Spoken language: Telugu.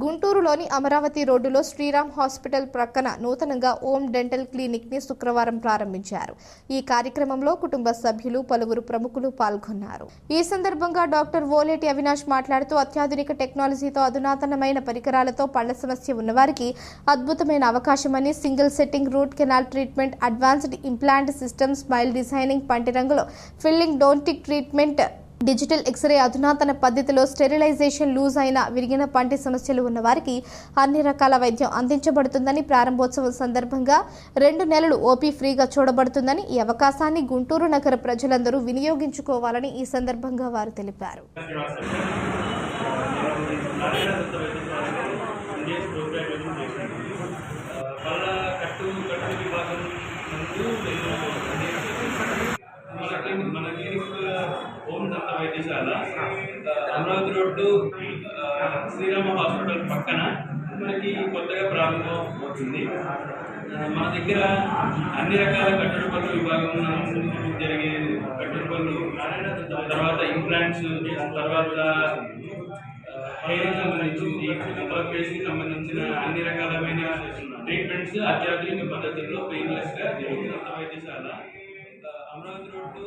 గుంటూరులోని అమరావతి రోడ్డులో శ్రీరామ్ హాస్పిటల్ ప్రక్కన నూతనంగా ఓం డెంటల్ క్లినిక్ని శుక్రవారం ప్రారంభించారు. ఈ కార్యక్రమంలో కుటుంబ సభ్యులు పలువురు ప్రముఖులు పాల్గొన్నారు. ఈ సందర్భంగా డాక్టర్ ఓలేటి అవినాష్ మాట్లాడుతూ అత్యాధునిక టెక్నాలజీతో అధునాతనమైన పరికరాలతో పళ్ళ సమస్య ఉన్నవారికి అద్భుతమైన అవకాశమని single sitting root canal treatment advanced implant system smile designing పంటి రంగులో ఫిల్లింగ్ డోంటిక్ ట్రీట్మెంట్ డిజిటల్ ఎక్స్రే అధునాతన పద్ధతిలో స్టెరిలైజేషన్ లూజ్ అయిన విరిగిన పంటి సమస్యలు ఉన్న వారికి అన్ని రకాల వైద్యం అందించబడుతుందని ప్రారంభోత్సవం సందర్భంగా రెండు నెలలు ఓపీ ఫ్రీగా చూడబడుతుందని ఈ అవకాశాన్ని గుంటూరు నగర ప్రజలందరూ వినియోగించుకోవాలని ఈ సందర్భంగా వారు తెలిపారు. కట్టు కట్టు విభాగం నందు మన క్లినిక్ మన క్లినిక్ ఓం దంత అమరావతి రోడ్డు శ్రీరామ హాస్పిటల్ పక్కన మనకి కొత్తగా ప్రారంభం అవుతుంది. మా మన దగ్గర అన్ని రకాల కట్టడి పనులు విభాగం జరిగే కట్టడి పనులు తర్వాత ఇంప్లాంట్స్ తర్వాత హెయిర్ సంబంధించింది ఫేస్కి సంబంధించిన అన్ని రకాలమైన ట్రీట్మెంట్స్ అత్యాధునిక పద్ధతుల్లో పెయిన్లెస్గా జరుగుతుంది వైద్యశాల అమరావతి రోడ్డు